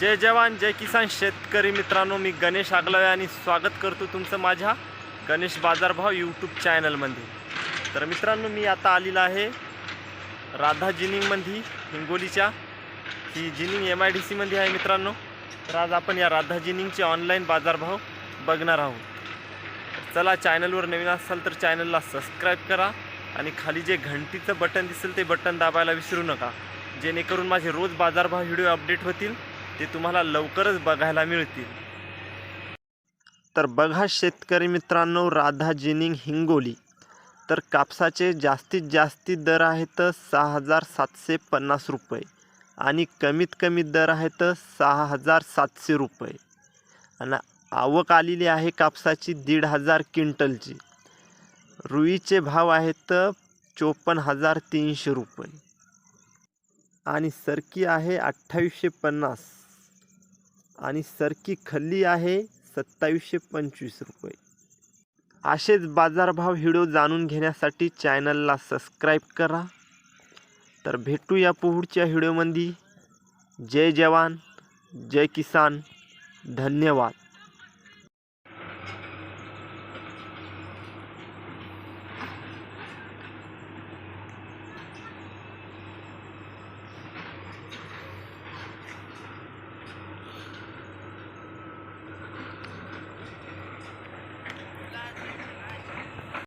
जय जवान जय किसान शेतकरी मित्रांनो मी गणेश आगलावे आणि स्वागत करतो तुमचं माझ्या गणेश बाजारभाव यूट्यूब चॅनलमध्ये तर मित्रांनो मी आता आलेला आहे राधा जिनिंगमध्ये हिंगोलीच्या. ही जिनिंग एम आय डी सीमध्ये आहे मित्रांनो. तर आज आपण या राधा जिनिंगचे ऑनलाईन बाजारभाव बघणार आहोत. चला चॅनलवर नवीन असाल तर चॅनलला सबस्क्राईब करा आणि खाली जे घंटीचं बटन दिसेल ते बटन दाबायला विसरू नका. जेणेकरून माझे रोज बाजारभाव व्हिडिओ अपडेट होतील. ते तुम्हाला लवकरच बघायला मिळतील. तर बघा शेतकरी मित्रांनो राधा जिनिंग हिंगोली. तर कापसाचे जास्तीत जास्ती दर आहेत सहा हजार सातशे पन्नास रुपये आणि कमीत कमी दर आहेत सहा हजार सातशे रुपये. आणि आवक आलेली आहे कापसाची दीड हजार क्विंटलची. रुईचे भाव आहेत चोपन्न हजार तीनशे रुपये. आणि सरकी आहे अठ्ठावीसशे पन्नास. आणि सरकी खल्ली आहे सत्तावीसशे पंचवीस रुपये. असेच बाजारभाव व्हिडिओ जाणून घेण्यासाठी चॅनलला सबस्क्राईब करा. तर भेटू या पुढच्या व्हिडिओमध्ये. जय जवान जय किसान. धन्यवाद.